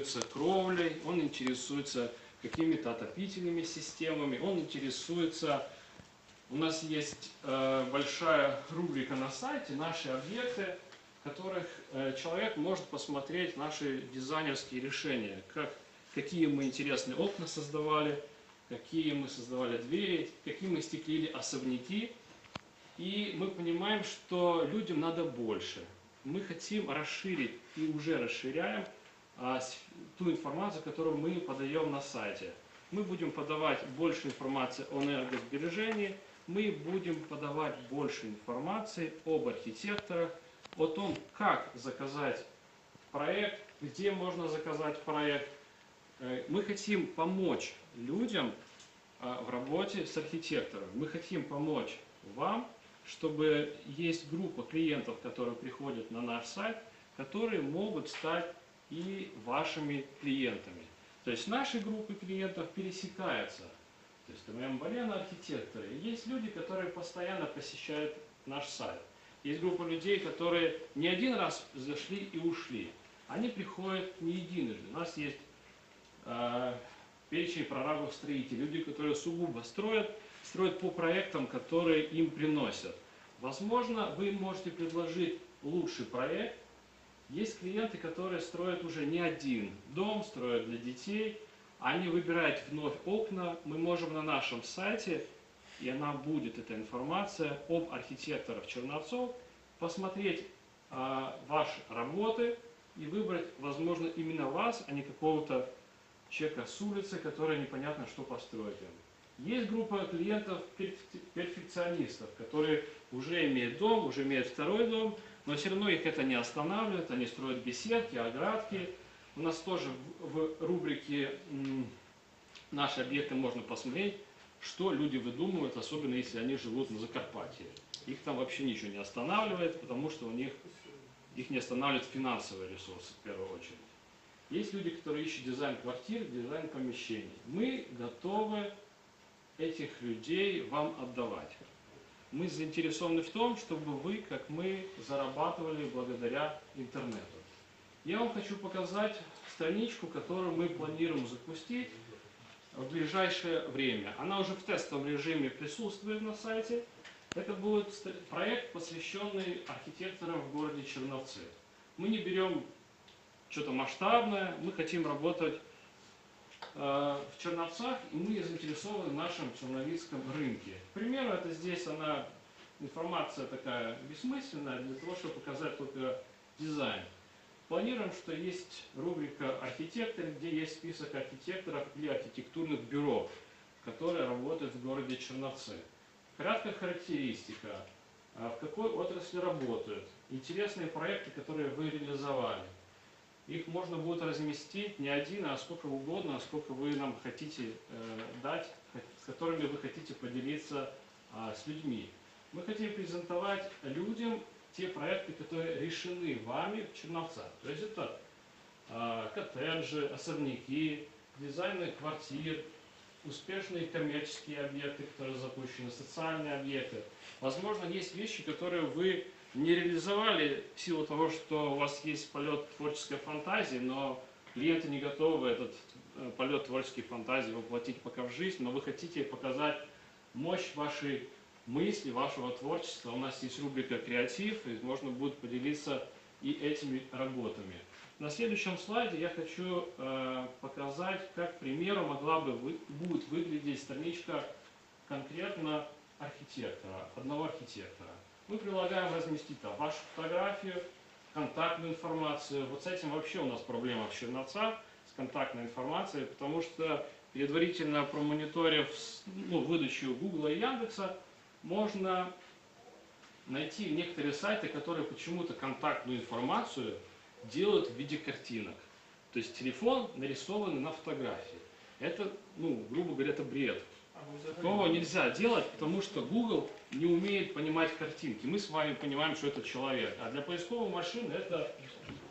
интересуется кровлей, он интересуется какими-то отопительными системами, он интересуется... У нас есть э, большая рубрика на сайте «Наши объекты», в которых э, человек может посмотреть наши дизайнерские решения, как, какие мы интересные окна создавали, какие мы создавали двери, какие мы стеклили особняки. И мы понимаем, что людям надо больше. Мы хотим расширить и уже расширяем ту информацию, которую мы подаем на сайте. Мы будем подавать больше информации о энергосбережении, мы будем подавать больше информации об архитекторах, о том, как заказать проект, где можно заказать проект. Э, мы хотим помочь людям а, в работе с архитектором. Мы хотим помочь вам, чтобы есть группа клиентов, которые приходят на наш сайт, которые могут стать и вашими клиентами. То есть наши группы клиентов пересекаются. То есть ММ Балена архитекторы. Есть люди, которые постоянно посещают наш сайт. Есть группа людей, которые не один раз зашли и ушли. Они приходят не единожды. У нас есть э, перечень прорабов строителей. Люди, которые сугубо строят, строят по проектам, которые им приносят. Возможно, вы можете предложить лучший проект, есть клиенты, которые строят уже не один дом, строят для детей. Они выбирают вновь окна. Мы можем на нашем сайте, и она будет, эта информация, об архитекторах Черновцов, посмотреть э, ваши работы и выбрать, возможно, именно вас, а не какого-то человека с улицы, который непонятно, что построить им. Есть группа клиентов перфекционистов, которые уже имеют дом, уже имеют второй дом, но все равно их это не останавливает, они строят беседки, оградки. У нас тоже в рубрике «Наши объекты» можно посмотреть, что люди выдумывают, особенно если они живут на Закарпатье. Их там вообще ничего не останавливает, потому что у них их не останавливает финансовые ресурсы в первую очередь. Есть люди, которые ищут дизайн квартир, дизайн помещений. Мы готовы этих людей вам отдавать мы заинтересованы в том, чтобы вы, как мы, зарабатывали благодаря интернету. Я вам хочу показать страничку, которую мы планируем запустить в ближайшее время. Она уже в тестовом режиме присутствует на сайте. Это будет проект, посвященный архитекторам в городе Черновцы. Мы не берем что-то масштабное, мы хотим работать в Черновцах, и мы заинтересованы в нашем черновицком рынке. К примеру, это здесь она, информация такая бессмысленная, для того, чтобы показать только дизайн. Планируем, что есть рубрика «Архитекторы», где есть список архитекторов или архитектурных бюро, которые работают в городе Черновцы. Краткая характеристика, э, в какой отрасли работают, интересные проекты, которые вы реализовали – их можно будет разместить не один, а сколько угодно, сколько вы нам хотите э, дать, с которыми вы хотите поделиться э, с людьми. Мы хотим презентовать людям те проекты, которые решены вами в Черновцах. То есть это э, коттеджи, особняки, дизайны квартир, успешные коммерческие объекты, которые запущены, социальные объекты. Возможно, есть вещи, которые вы не реализовали в силу того, что у вас есть полет творческой фантазии, но клиенты не готовы этот э, полет творческой фантазии воплотить пока в жизнь, но вы хотите показать мощь вашей мысли, вашего творчества. У нас есть рубрика «Креатив», и можно будет поделиться и этими работами. На следующем слайде я хочу э, показать, как, к примеру, могла бы вы, будет выглядеть страничка конкретно архитектора, одного архитектора мы предлагаем разместить там вашу фотографию, контактную информацию. Вот с этим вообще у нас проблема в Черновцах, с контактной информацией, потому что предварительно промониторив ну, выдачу Google и Яндекса, можно найти некоторые сайты, которые почему-то контактную информацию делают в виде картинок. То есть телефон нарисованный на фотографии. Это, ну, грубо говоря, это бред. Такого нельзя делать, потому что Google не умеет понимать картинки. Мы с вами понимаем, что это человек. А для поисковой машины это,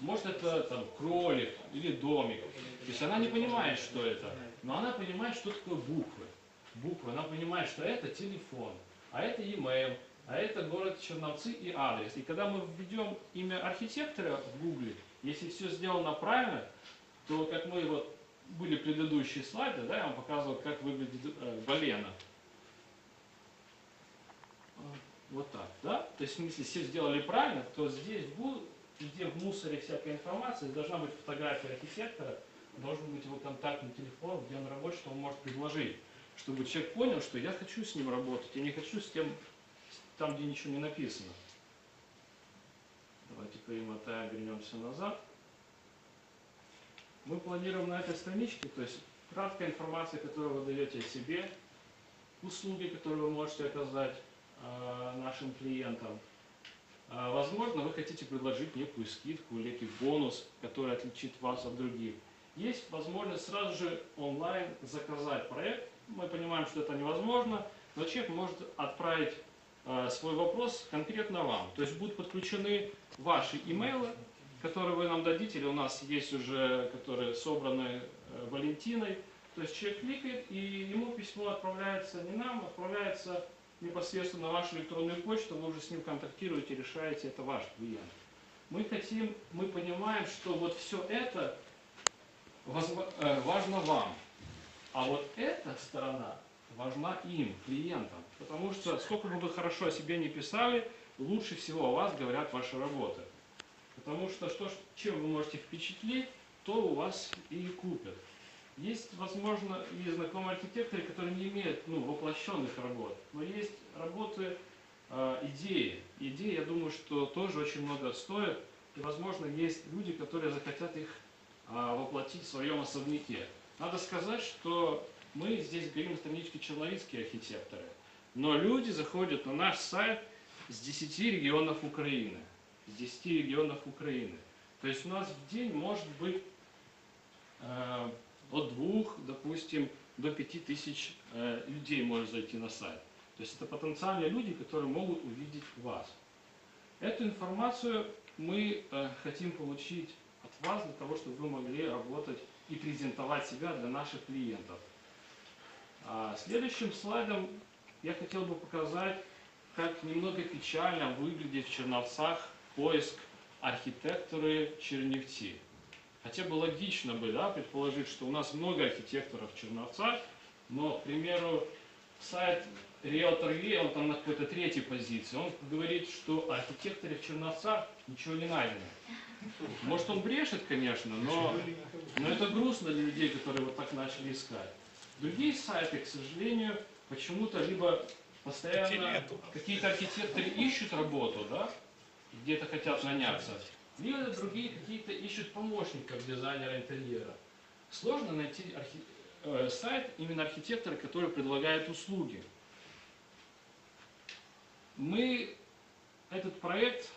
может это там кролик или домик. То есть она не понимает, что это. Но она понимает, что такое буквы. Буквы. Она понимает, что это телефон, а это e-mail, а это город Черновцы и адрес. И когда мы введем имя архитектора в Google, если все сделано правильно, то, как мы вот были предыдущие слайды, да, я вам показывал, как выглядит э, балена. А, Вот так, да? То есть, если все сделали правильно, то здесь где в мусоре всякая информация, должна быть фотография архитектора, должен быть его контактный телефон, где он рабочий, что он может предложить. Чтобы человек понял, что я хочу с ним работать, я не хочу с тем, там, где ничего не написано. Давайте перемотаем, вернемся назад. Мы планируем на этой страничке, то есть краткая информация, которую вы даете о себе, услуги, которые вы можете оказать э, нашим клиентам. А, возможно, вы хотите предложить некую скидку некий бонус, который отличит вас от других. Есть возможность сразу же онлайн заказать проект. Мы понимаем, что это невозможно, но человек может отправить э, свой вопрос конкретно вам. То есть будут подключены ваши имейлы, которые вы нам дадите, или у нас есть уже, которые собраны э, Валентиной. То есть человек кликает, и ему письмо отправляется не нам, отправляется непосредственно на вашу электронную почту, вы уже с ним контактируете, решаете, это ваш клиент. Мы хотим, мы понимаем, что вот все это э, важно вам, а вот эта сторона важна им, клиентам. Потому что сколько бы вы хорошо о себе не писали, лучше всего о вас говорят ваши работы. Потому что, что чем вы можете впечатлить, то у вас и купят. Есть, возможно, и знакомые архитекторы, которые не имеют ну, воплощенных работ, но есть работы, э, идеи. Идеи, я думаю, что тоже очень много стоят, и, возможно, есть люди, которые захотят их э, воплотить в своем особняке. Надо сказать, что мы здесь говорим о страничке черновицкие архитекторы, но люди заходят на наш сайт с 10 регионов Украины. С 10 регионов Украины. То есть у нас в день может быть э, от двух, допустим, до пяти тысяч э, людей может зайти на сайт. То есть это потенциальные люди, которые могут увидеть вас. Эту информацию мы э, хотим получить от вас для того, чтобы вы могли работать и презентовать себя для наших клиентов. А следующим слайдом я хотел бы показать, как немного печально выглядит в Черновцах поиск архитекторы Черневцы. Хотя бы логично бы да, предположить, что у нас много архитекторов в Черновцах, но, к примеру, сайт Realtor.ua, он там на какой-то третьей позиции, он говорит, что архитекторы в Черновцах ничего не найдено. Может он брешет, конечно, но, но это грустно для людей, которые вот так начали искать. Другие сайты, к сожалению, почему-то либо постоянно какие-то архитекторы ищут работу, да, где-то хотят наняться, либо другие какие-то ищут помощников дизайнера интерьера. Сложно найти архи- э, сайт именно архитектора, который предлагает услуги. Мы этот проект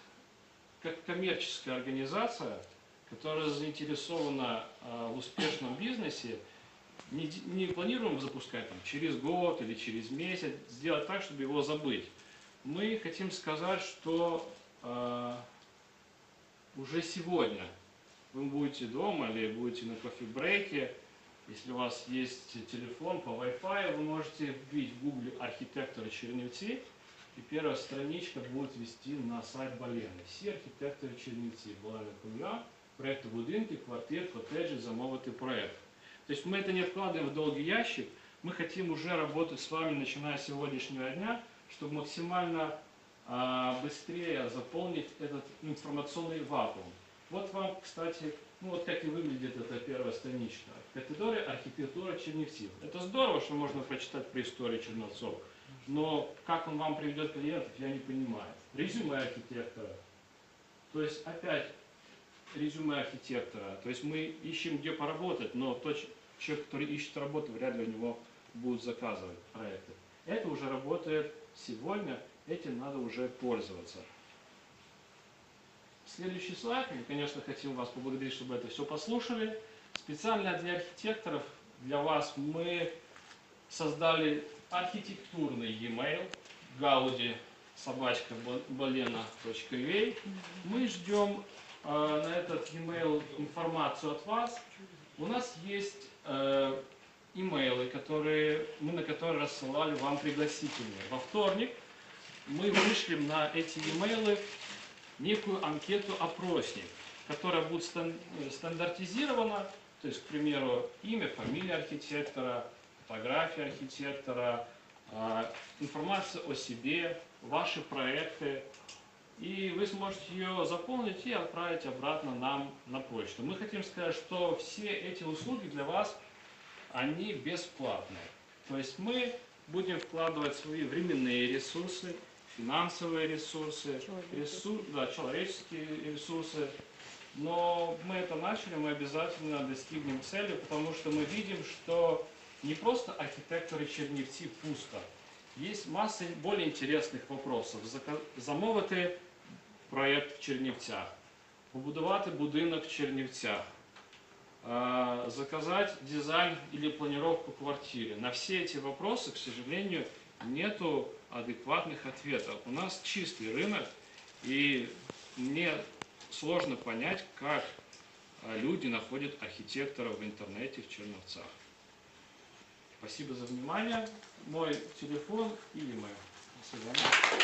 как коммерческая организация, которая заинтересована э, в успешном бизнесе, не, не планируем запускать там, через год или через месяц, сделать так, чтобы его забыть. Мы хотим сказать, что уже сегодня вы будете дома или будете на кофе-брейке, если у вас есть телефон по Wi-Fi, вы можете вбить в гугле архитектора Чернівці, и первая страничка будет вести на сайт Балени. Всі архітектори Чернівці, Балена.ua, проекти будинки, квартир, котеджі, замовити проект. То есть мы это не откладываем в долгий ящик, мы хотим уже работать с вами, начиная с сегодняшнего дня, чтобы максимально а, быстрее заполнить этот информационный вакуум. Вот вам, кстати, ну вот как и выглядит эта первая страничка. Категория архитектура Черневцев. Это здорово, что можно прочитать про историю Черновцов, но как он вам приведет клиентов, я не понимаю. Резюме архитектора. То есть опять резюме архитектора. То есть мы ищем, где поработать, но тот человек, который ищет работу, вряд ли у него будут заказывать проекты. Это уже работает сегодня, этим надо уже пользоваться. Следующий слайд. Мы, конечно, хотим вас поблагодарить, чтобы это все послушали. Специально для архитекторов, для вас мы создали архитектурный e-mail gaudi balena.ua. Мы ждем э, на этот e-mail информацию от вас. У нас есть э, имейлы, которые, мы на которые рассылали вам пригласительные. Во вторник мы вышлем на эти имейлы некую анкету-опросник, которая будет э, стандартизирована, То есть, к примеру, имя, фамилия архитектора, фотография архитектора, а, информация о себе, ваши проекты. И вы сможете ее заполнить и отправить обратно нам на почту. Мы хотим сказать, что все эти услуги для вас, они бесплатные. То есть мы будем вкладывать свои временные ресурсы, финансовые ресурсы, ресур- да, человеческие ресурсы. Но мы это начали, мы обязательно достигнем цели, потому что мы видим, что не просто архітектори Чернівці пусто. Есть масса более интересных вопросов. Зака- Замовити проєкт в Чернівцях, побудувати будинок в Чернівцях, а, заказать дизайн или планировку квартиры. На все эти вопросы, к сожалению, нету адекватных ответов. У нас чистый рынок, и мне сложно понять, как а, люди находят архитекторов в интернете в Черновцах. Спасибо за внимание. Мой телефон и e-mail. До свидания.